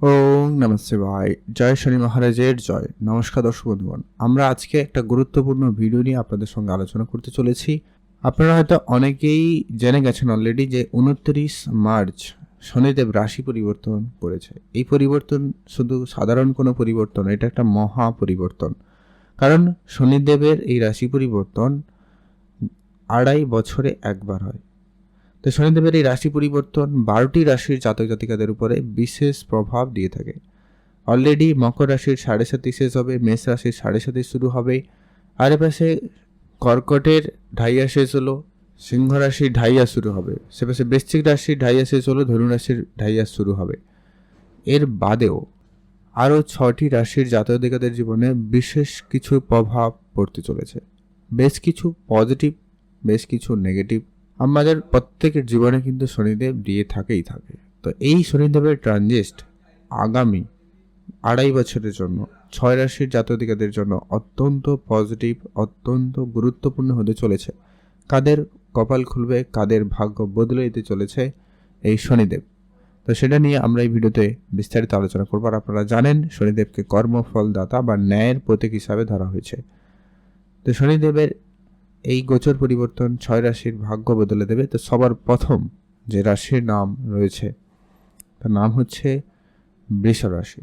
ওং নমস্তে ভাই জয় শনি মহারাজের জয়। নমস্কার দর্শক বন্ধুগণ, আমরা আজকে একটা গুরুত্বপূর্ণ ভিডিও নিয়ে আপনাদের সঙ্গে আলোচনা করতে চলেছি। আপনারা হয়তো অনেকেই জেনে গেছেন অলরেডি যে উনত্রিশ মার্চ শনিদেব রাশি পরিবর্তন করেছে। এই পরিবর্তন শুধু সাধারণ কোনো পরিবর্তন এটা একটা মহা পরিবর্তন। কারণ শনিদেবের এই রাশি পরিবর্তন আড়াই বছরে একবার হয়। তো শনিদেবের এই রাশি পরিবর্তন বারোটি রাশির জাতক জাতিকাদের উপরে বিশেষ প্রভাব দিয়ে থাকে। অলরেডি মকর রাশির সাড়ে সাতি শেষ হবে, মেষ রাশির সাড়ে সাতি শুরু হবে। আর পাশে কর্কটের ঢাইয়া শেষ হলো, সিংহ রাশির ঢাইয়া শুরু হবে। সে পাশে বৃশ্চিক রাশির ঢাইয়া শেষ হলো, ধনু রাশির ঢাইয়া শুরু হবে। এর বাদেও আরও ছটি রাশির জাতকাদের জীবনে বিশেষ কিছু প্রভাব পড়তে চলেছে। বেশ কিছু পজিটিভ বেশ কিছু নেগেটিভ আমাদের প্রত্যেকের জীবনে কিন্তু শনিদেব দিয়ে থাকেই থাকে। তো এই শনিদেবের ট্রানজিস্ট আগামী আড়াই বছরের জন্য, ছয় রাশির জাতকাদের জন্য অত্যন্ত পজিটিভ অত্যন্ত গুরুত্বপূর্ণ হতে চলেছে। কাদের কপাল খুলবে, কাদের ভাগ্য বদলে দিতে চলেছে এই শনিদেব। তো সেটা নিয়ে আমরা এই ভিডিওতে বিস্তারিত আলোচনা করব আর আপনারা জানেন শনিদেবকে কর্মফলদাতা বা ন্যায়ের প্রতীক হিসাবে ধরা হয়েছে। তো শনিদেবের এই গোচর পরিবর্তন ছয় রাশির ভাগ্য বদলে দেবে। তো সবার প্রথম যে রাশির নাম রয়েছে, তার নাম হচ্ছে বৃষ রাশি।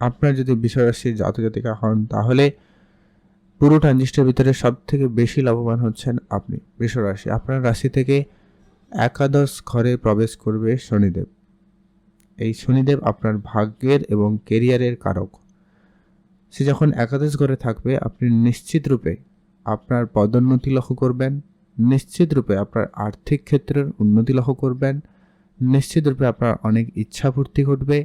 আপনার যদি বৃষ রাশির জাতজাতিকা হন, তাহলে পুরো ট্রানজিস্টের ভিতরে সব থেকে বেশি লাভবান হচ্ছেন আপনি, বৃষ রাশি। আপনার রাশি থেকে একাদশ ঘরে প্রবেশ করবে শনিদেব। এই শনিদেব আপনার ভাগ্যের এবং কেরিয়ারের কারক। সে যখন একাদশ ঘরে থাকবে, আপনি নিশ্চিত রূপে আপনার পদোন্নতি লক্ষ্য করবেন, নিশ্চিত রূপে আপনার আর্থিক ক্ষেত্রের উন্নতি লক্ষ্য করবেন, নিশ্চিত রূপে আপনার অনেক ইচ্ছা পূর্তি ঘটবে,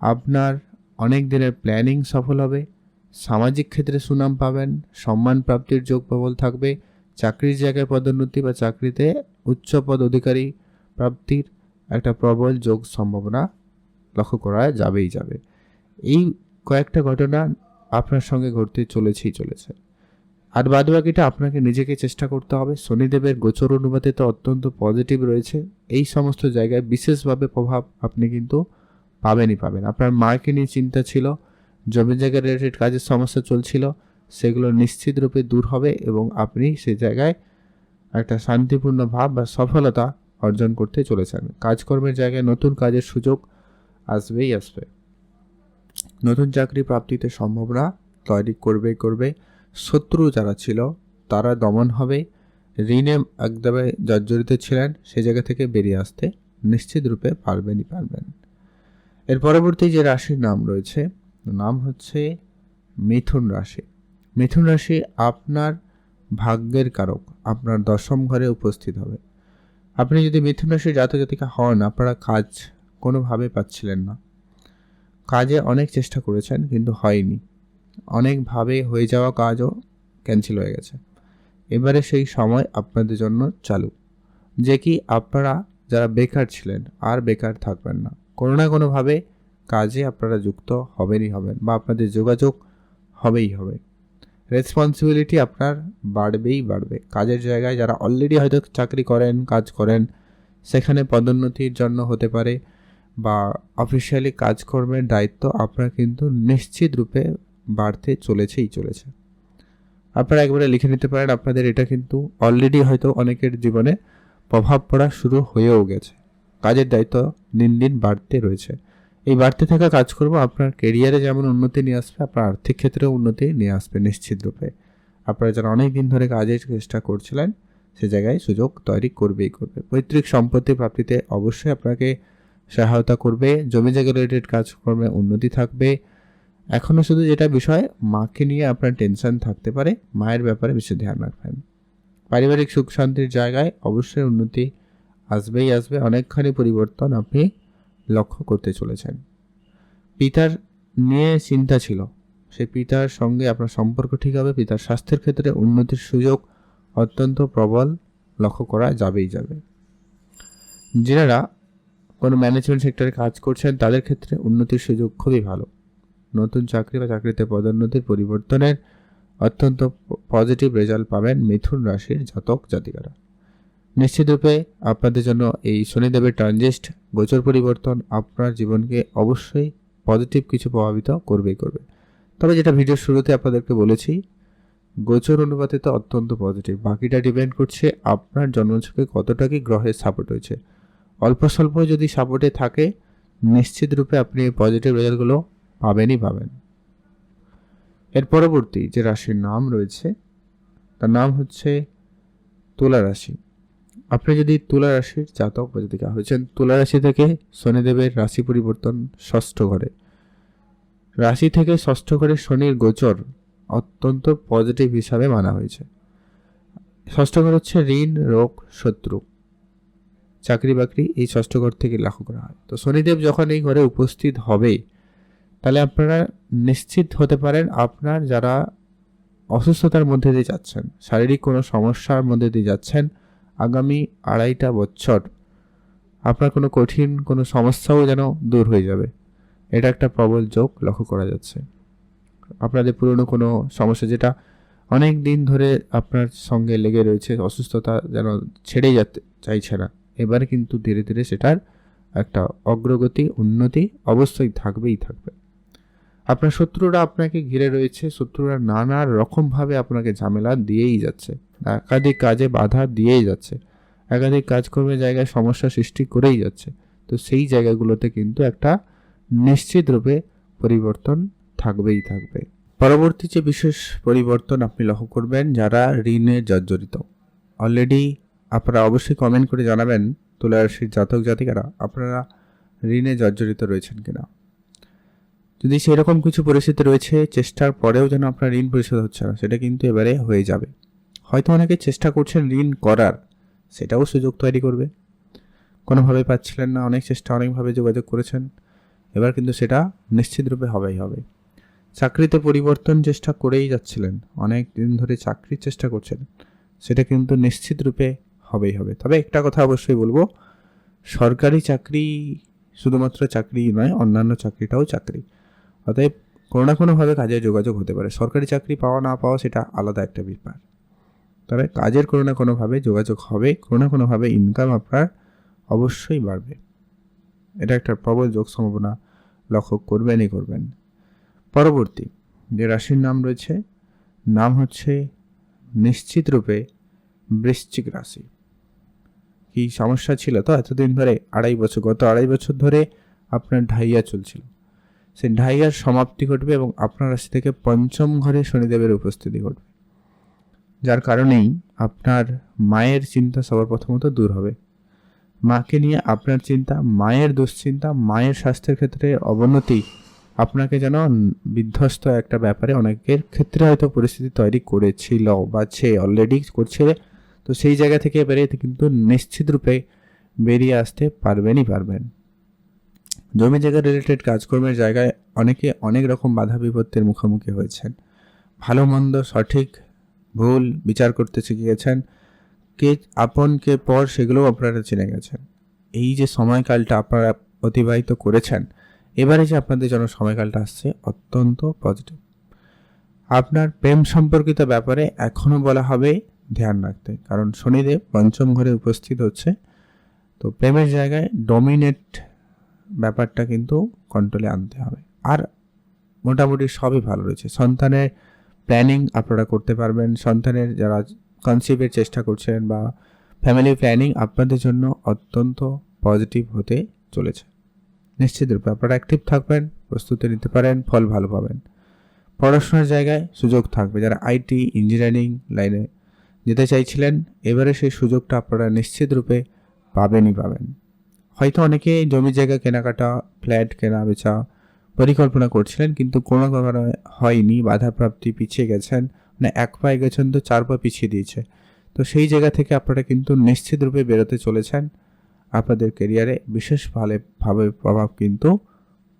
আপনার অনেক দিনের প্ল্যানিং সফল হবে, সামাজিক ক্ষেত্রে সুনাম পাবেন, সম্মান প্রাপ্তির যোগ প্রবল থাকবে, চাকরির জায়গায় পদোন্নতি বা চাকরিতে উচ্চ পদ অধিকারী প্রাপ্তির একটা প্রবল যোগ সম্ভাবনা লক্ষ্য করা যাবেই যাবে। এই কয়েকটা ঘটনা আপনার সঙ্গে ঘটতে চলেছেই চলেছে। আর বাদ বাকিটা আপনাকে নিজেকে চেষ্টা করতে হবে। শনিদেবের গোচর অনুপাতে তো অত্যন্ত পজিটিভ রয়েছে। এই সমস্ত জায়গায় বিশেষভাবে প্রভাব আপনি কিন্তু পাবেনই পাবেন। আপনার মাকে নিয়ে চিন্তা ছিল, জমি জায়গা রিলেটেড কাজের সমস্যা চলছিল, সেগুলো নিশ্চিত রূপে দূর হবে এবং আপনি সে জায়গায় একটা শান্তিপূর্ণ ভাব বা সফলতা অর্জন করতে চলেছেন। কাজকর্মের জায়গায় নতুন কাজের সুযোগ আসবেই আসবে। নতুন চাকরি প্রাপ্তিতে সম্ভাবনা তৈরি করবে করবে। শত্রু যারা ছিল, তারা দমন হবে। ঋণে একদমে জর্জরিত ছিলেন, সে জায়গা থেকে বেরিয়ে আসতে নিশ্চিত রূপে পারবেনই পারবেন। এর পরবর্তী যে রাশির নাম রয়েছে নাম হচ্ছে মিথুন রাশি। মিথুন রাশি আপনার ভাগ্যের কারক, আপনার দশম ঘরে উপস্থিত হবে। আপনি যদি মিথুন রাশির জাতজাতিকা হন, আপনারা কাজ কোনোভাবে পাচ্ছিলেন না। কাজে অনেক চেষ্টা করেছেন, কিন্তু হয়নি। অনেকভাবে হয়ে যাওয়া কাজও ক্যান্সেল হয়ে গেছে। এবারে সেই সময় আপনাদের জন্য চালু। যে কি আপনারা যারা বেকার ছিলেন আর বেকার থাকবেন না, কোনো না কোনোভাবে কাজে আপনারা যুক্ত হবেনই হবেন বা আপনাদের যোগাযোগ হবেই হবে। রেসপন্সিবিলিটি আপনার বাড়বেই বাড়বে। কাজের জায়গায় যারা অলরেডি হয়তো চাকরি করেন, কাজ করেন, সেখানে পদোন্নতির জন্য হতে পারে বা অফিসিয়ালি কাজকর্মের দায়িত্ব আপনার কিন্তু নিশ্চিত রূপে বাড়তে চলেছেই চলেছে। আপনারা একবারে লিখে নিতে পারেন, আপনাদের এটা কিন্তু অলরেডি হয়তো অনেকের জীবনে প্রভাব পড়া শুরু হয়েও গেছে। কাজের দায়িত্ব দিন দিন বাড়তে রয়েছে। এই বাড়তে থাকা কাজকর্ম আপনার কেরিয়ারে যেমন উন্নতি নিয়ে আসবে, আপনার আর্থিক ক্ষেত্রেও উন্নতি নিয়ে আসবে নিশ্চিত রূপে। আপনারা যারা অনেক দিন ধরে কাজের চেষ্টা করছিলেন, সে জায়গায় সুযোগ তৈরি করবেই করবে। পৈতৃক সম্পত্তি প্রাপ্তিতে অবশ্যই আপনাকে সহায়তা করবে। জমি জায়গা রিলেটেড কাজকর্মে উন্নতি থাকবে। এখনও শুধু যেটা বিষয়, মাকে নিয়ে আপনার টেনশন থাকতে পারে, মায়ের ব্যাপারে বেশি ধ্যান রাখবেন। পারিবারিক সুখ শান্তির জায়গায় অবশ্যই উন্নতি আসবেই আসবে, অনেকখানি পরিবর্তন আপনি লক্ষ্য করতে চলেছেন। পিতার নিয়ে চিন্তা ছিল সেই পিতার সঙ্গে আপনার সম্পর্ক ঠিক হবে, পিতার স্বাস্থ্যের ক্ষেত্রে উন্নতির সুযোগ অত্যন্ত প্রবল লক্ষ্য করা যাবেই যাবে। যারা কোনো ম্যানেজমেন্ট সেক্টরে কাজ করছেন, তাদের ক্ষেত্রে উন্নতির সুযোগ খুবই ভালো। নতুন চাকরি বা চাকরিতে পদোন্নতির পরিবর্তনের অত্যন্ত পজিটিভ রেজাল্ট পাবেন মিথুন রাশির জাতক জাতিকারা। নিশ্চিতরূপে আপনাদের জন্য এই শনিদেবের ট্রানজিস্ট গোচর পরিবর্তন আপনার জীবনকে অবশ্যই পজিটিভ কিছু প্রভাবিত করবেই করবে। তবে যেটা ভিডিওর শুরুতে আপনাদেরকে বলেছি, গোচর অনুপাতে তো অত্যন্ত পজিটিভ বাকিটা ডিপেন্ড করছে আপনার জন্মছকে কতটা কি গ্রহের সাপোর্ট হয়েছে। অল্প স্বল্প যদি সাপোর্টে থাকে, নিশ্চিত রূপে আপনি পজিটিভ রেজাল্টগুলো পাবেনই পাবেন। এর পরবর্তী যে রাশির নাম রয়েছে, তার নাম হচ্ছে তুলা রাশি। আপনি যদি তুলা রাশির জাতক বা জাতিকা হয়েছেন, তুলা রাশি থেকে শনিদেবের রাশি পরিবর্তন ষষ্ঠ ঘরে। রাশি থেকে ষষ্ঠ ঘরে শনির গোচর অত্যন্ত পজিটিভ হিসাবে মানা হয়েছে। ষষ্ঠ ঘর হচ্ছে ঋণ, রোগ, শত্রু। চাকরি বাকরি এই ষষ্ঠ ঘর থেকে লক্ষ্য করা হয়। তো শনিদেব যখন এই ঘরে উপস্থিত হবে তাহলে আপনারা নিশ্চিত হতে পারেন আপনার যারা অসুস্থতার মধ্যে দিয়ে যাচ্ছেন, শারীরিক কোনো সমস্যার মধ্যে দিয়ে যাচ্ছেন, আগামী আড়াইটা বছর আপনার কোনো কঠিন কোনো সমস্যাও যেন দূর হয়ে যাবে। এটা একটা প্রবল যোগ লক্ষ্য করা যাচ্ছে। আপনাদের পুরনো কোনো সমস্যা যেটা অনেক দিন ধরে আপনার সঙ্গে লেগে রয়েছে, অসুস্থতা যেন ছেড়েই যেতে চাইছে না, এবার কিন্তু ধীরে ধীরে সেটার একটা অগ্রগতি, উন্নতি অবশ্যই থাকবেই থাকবে। আপনার শত্রুরা আপনাকে ঘিরে রয়েছে, শত্রুরা নানা রকমভাবে আপনাকে ঝামেলা দিয়েই যাচ্ছে, একাধিক কাজে বাধা দিয়েই যাচ্ছে, একাধিক কাজকর্মের জায়গায় সমস্যা সৃষ্টি করেই যাচ্ছে। তো সেই জায়গাগুলোতে কিন্তু একটা নিশ্চিত রূপে পরিবর্তন থাকবেই থাকবে। পরবর্তী যে বিশেষ পরিবর্তন আপনি লক্ষ্য করবেন, যারা ঋণে জর্জরিত। অলরেডি আপনারা অবশ্যই কমেন্ট করে জানাবেন তুলা জাতক জাতিকারা আপনারা ঋণে জর্জরিত রয়েছেন কিনা। যদি সেরকম কিছু পরিস্থিতি রয়েছে, চেষ্টার পরেও যেন আপনার ঋণ পরিশোধ হচ্ছে না, সেটা কিন্তু এবারে হয়ে যাবে। হয়তো অনেকে চেষ্টা করছেন ঋণ করার, সেটাও সুযোগ তৈরি করবে। কোনোভাবে পাচ্ছিলেন না, অনেক চেষ্টা, অনেকভাবে যোগাযোগ করেছেন, এবার কিন্তু সেটা নিশ্চিতরূপে হবেই হবে। চাকরিতে পরিবর্তন চেষ্টা করেই যাচ্ছিলেন, অনেক দিন ধরে চাকরির চেষ্টা করছেন, সেটা কিন্তু নিশ্চিত রূপে হবেই হবে। তবে একটা কথা অবশ্যই বলব, সরকারি চাকরি শুধুমাত্র চাকরি নয়, অন্যান্য চাকরিটাও চাকরি। অতএব কোনো না কোনোভাবে কাজে যোগাযোগ হতে পারে। সরকারি চাকরি পাওয়া না পাওয়া সেটা আলাদা একটা ব্যাপার। তবে কাজের কোনো না কোনোভাবে যোগাযোগ হবে, কোনো না কোনোভাবে ইনকাম আপনার অবশ্যই বাড়বে। এটা একটা প্রবল যোগ সম্ভাবনা লক্ষ্য করবেনই করবেন। পরবর্তী যে রাশির নাম রয়েছে, নাম হচ্ছে নিশ্চিত রূপে বৃশ্চিক রাশি। কি সমস্যা ছিল? তো এতদিন ধরে আড়াই বছর, গত আড়াই বছর ধরে আপনার ঢাইয়া চলছিল। সেই ঢাইয়ার সমাপ্তি ঘটবে এবং আপনার রাশি থেকে পঞ্চম ঘরে শনিদেবের উপস্থিতি ঘটবে। যার কারণেই আপনার মায়ের চিন্তা সবার প্রথমত দূর হবে। মাকে নিয়ে আপনার চিন্তা, মায়ের দুশ্চিন্তা, মায়ের স্বাস্থ্যের ক্ষেত্রে অবনতি আপনাকে যেন বিধ্বস্ত একটা ব্যাপারে অনেকের ক্ষেত্রে হয়তো পরিস্থিতি তৈরি করেছিল বা সে অলরেডি করছে। তো সেই জায়গা থেকে বেরিয়ে কিন্তু নিশ্চিত রূপে বেরিয়ে আসতে পারবেনই পারবেন। জমি জায়গা রিলেটেড কাজকর্মের জায়গায় অনেকে অনেক রকম বাধা বিপত্তির মুখোমুখি হয়েছেন। ভালো মন্দ, সঠিক ভুল বিচার করতে শিখে গেছেন কে আপন কে পর সেগুলোও আপনারা চিনে গেছেন। এই যে সময়কালটা আপনারা অতিবাহিত করেছেন, এবারে যে আপনাদের জন্য সময়কালটা আসছে অত্যন্ত পজিটিভ আপনার প্রেম সম্পর্কিত ব্যাপারে এখনও বলা হবে ধ্যান রাখতে। কারণ শনিদেব পঞ্চম ঘরে উপস্থিত হচ্ছে। তো প্রেমের জায়গায় ডমিনেট ব্যাপারটা কিন্তু কন্ট্রোলে আনতে হবে। আর মোটামুটি সবই ভালো রয়েছে। সন্তানের প্ল্যানিং আপনারা করতে পারবেন। সন্তানের যারা কনসিভের চেষ্টা করছেন বা ফ্যামিলি প্ল্যানিং আপনাদের জন্য অত্যন্ত পজিটিভ হতে চলেছে। নিশ্চিত রূপে আপনারা অ্যাক্টিভ থাকবেন, প্রস্তুতি নিতে পারেন, ফল ভালো পাবেন। পড়াশোনার জায়গায় সুযোগ থাকবে। যারা আইটি ইঞ্জিনিয়ারিং লাইনে যেতে চাইছিলেন, এবারে সেই সুযোগটা আপনারা নিশ্চিত রূপে পাবেনই পাবেন। হয়তো অনেকে জমি জায়গা কেনাকাটা, ফ্ল্যাট কেনা বেচা পরিকল্পনা করছিলেন, কিন্তু কোনো কারণে হয়নি, বাধাপ্রাপ্তি পিছিয়ে গেছেন মানে এক পায়ে গেছেন তো চার পা পিছিয়ে দিয়েছে। তো সেই জায়গা থেকে আপনারা কিন্তু নিশ্চিত রূপে বেরোতে চলেছেন। আপনাদের কেরিয়ারে বিশেষ ভালো ভাবে প্রভাব কিন্তু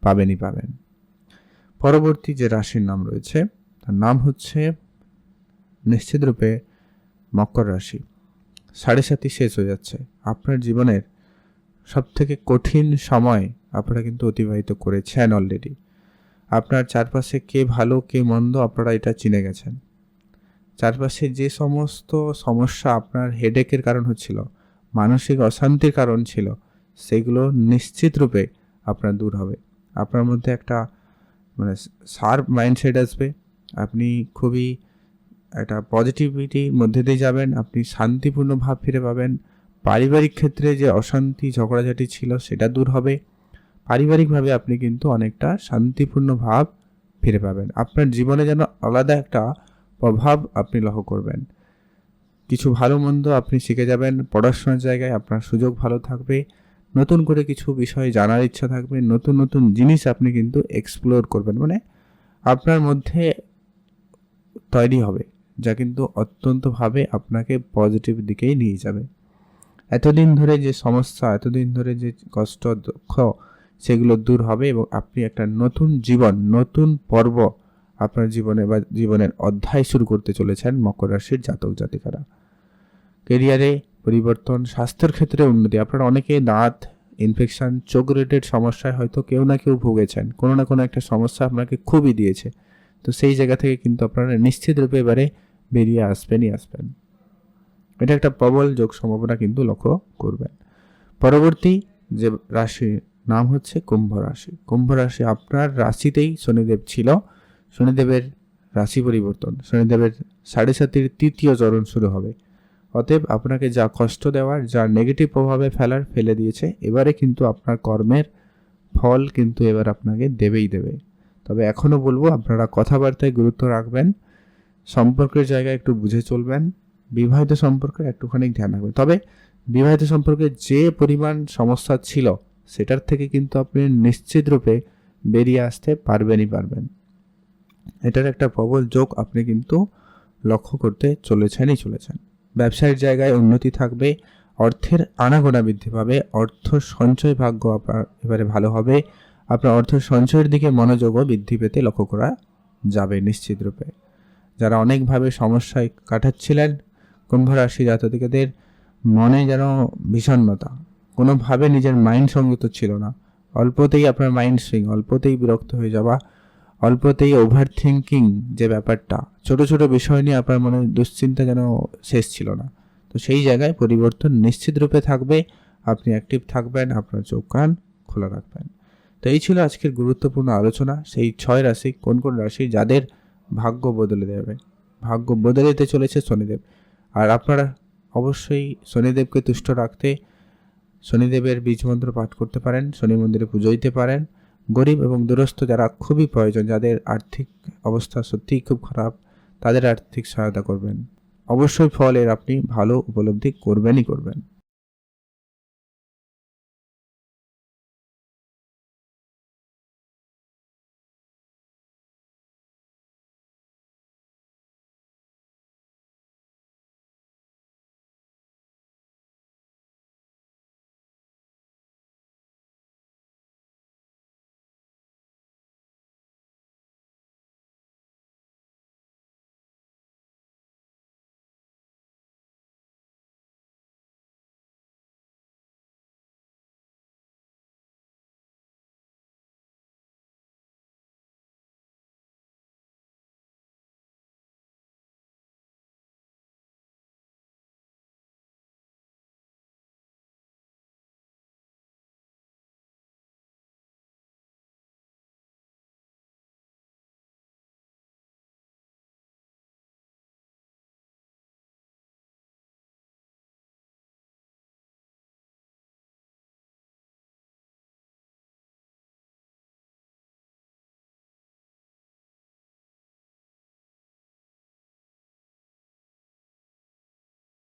পাবেনই পাবেন। পরবর্তী যে রাশির নাম রয়েছে, তার নাম হচ্ছে নিশ্চিত রূপে মকর রাশি। সাড়ে সাতই শেষ হয়ে যাচ্ছে। আপনার জীবনের সব থেকে কঠিন সময় আপনারা কিন্তু অতিবাহিত করেছেন অলরেডি আপনার চারপাশে কে ভালো, কে মন্দ, আপনারা এটা চিনে গেছেন। চারপাশে যে সমস্ত সমস্যা আপনার হেডেকের কারণ হচ্ছিল, মানসিক অশান্তির কারণ ছিল, সেগুলো নিশ্চিত রূপে আপনার দূর হবে। আপনার মধ্যে একটা মানে শার্প মাইন্ডসেট আসবে, আপনি খুবই একটা পজিটিভিটির মধ্যে দিয়ে যাবেন, আপনি শান্তিপূর্ণ ভাব ফিরে পাবেন পারিবারিক ক্ষেত্রে যে অশান্তি, ঝগড়াঝাটি ছিল সেটা দূর হবে। পারিবারিকভাবে আপনি কিন্তু অনেকটা শান্তিপূর্ণ ভাব ফিরে পাবেন। আপনার জীবনে যেন আলাদা একটা প্রভাব আপনি লক্ষ্য করবেন। কিছু ভালো মন্দ আপনি শিখে যাবেন। পড়াশোনার জায়গায় আপনার সুযোগ ভালো থাকবে। নতুন করে কিছু বিষয় জানার ইচ্ছা থাকবে। নতুন নতুন জিনিস আপনি কিন্তু এক্সপ্লোর করবেন। মানে আপনার মধ্যে তৈরি হবে, যা কিন্তু অত্যন্তভাবে আপনাকে পজিটিভ দিকেই নিয়ে যাবে। এতদিন ধরে যে সমস্যা, এতদিন ধরে যে কষ্ট, দুঃখ, সেগুলো দূর হবে এবং আপনি একটা নতুন জীবন, নতুন পর্ব আপনার জীবনে বা জীবনের অধ্যায় শুরু করতে চলেছেন মকর রাশির জাতক জাতিকারা। কেরিয়ারে পরিবর্তন, স্বাস্থ্যের ক্ষেত্রে উন্নতি, আপনারা অনেকে দাঁত ইনফেকশন চোখ রিলেটেড সমস্যায় হয়তো কেউ না কেউ ভুগেছেন, কোনো না কোনো একটা সমস্যা আপনাকে খুবই দিয়েছে। তো সেই জায়গা থেকে কিন্তু আপনারা নিশ্চিত রূপে এবারে বেরিয়ে আসবেনই আসবেন। এটা একটা প্রবল যোগ সম্ভাবনা কিন্তু লক্ষ্য করবেন। পরবর্তী যে রাশি নাম হচ্ছে কুম্ভ রাশি। কুম্ভ রাশি আপনার রাশিতেই শনিদেব ছিল। শনিদেবের রাশি পরিবর্তন। শনিদেবের সাড়ে সাতির তৃতীয় চরণ শুরু হবে। অতএব আপনাকে যা কষ্ট দেওয়ার, যা নেগেটিভ প্রভাবে ফেলার, ফেলে দিয়েছে, এবারে কিন্তু আপনার কর্মের ফল কিন্তু এবার আপনাকে দেবেই দেবে। তবে এখনও বলব, আপনারা কথাবার্তায় গুরুত্ব রাখবেন, সম্পর্কের জায়গায় একটু বুঝে চলবেন বিবাহিত সম্পর্কে একটুখানি ধ্যান রাখবেন তবে বিবাহিত সম্পর্কে যে পরিমাণ সমস্যা ছিল, সেটার থেকে কিন্তু আপনি নিশ্চিত রূপে বেরিয়ে আসতে পারবেনই পারবেন। এটার একটা প্রবল যোগ আপনি কিন্তু লক্ষ্য করতে চলেছেনই চলেছেন। ব্যবসায়িক জায়গায় উন্নতি থাকবে, অর্থের আনাগোনা বৃদ্ধি পাবে, অর্থ সঞ্চয় ভাগ্য আপনার এবারে ভালো হবে, আপনার অর্থ সঞ্চয়ের দিকে মনোযোগও বৃদ্ধি পেতে লক্ষ্য করা যাবে নিশ্চিত রূপে। যারা অনেকভাবে সমস্যায় কাটাচ্ছিলেন কুম্ভ রাশি জাতকদের মনে যেন বিষণ্ণতা। কোনোভাবে নিজের মাইন্ড সঙ্গত ছিল না। অল্পতেই আপনার মাইন্ড সুইং অল্পতেই বিরক্ত হয়ে যাওয়া, অল্পতেই ওভার থিঙ্কিং যে ব্যাপারটা, ছোট ছোট বিষয় নিয়ে আপনার মনে দুশ্চিন্তা যেন শেষ ছিল না। তো সেই জায়গায় পরিবর্তন নিশ্চিত রূপে থাকবে, আপনি অ্যাক্টিভ থাকবেন, আপনার চোখ কান খোলা রাখবেন। তো এই ছিল আজকের গুরুত্বপূর্ণ আলোচনা। সেই ছয় রাশি কোন কোন রাশি যাদের ভাগ্য বদলে দেবে। ভাগ্য বদলে দিতে চলেছে শনিদেব। আর আপনারা অবশ্যই শনিদেবকে তুষ্ট রাখতে শনিদেবের বীজ মন্ত্র পাঠ করতে পারেন, শনি মন্দিরে পুজো দিতে পারেন। গরিব এবং দূরস্থ যারা খুবই প্রয়োজন, যাদের আর্থিক অবস্থা সত্যিই খুব খারাপ, তাদের আর্থিক সহায়তা করবেন। অবশ্যই ফল এর আপনি ভালো উপলব্ধি করবেনই করবেন।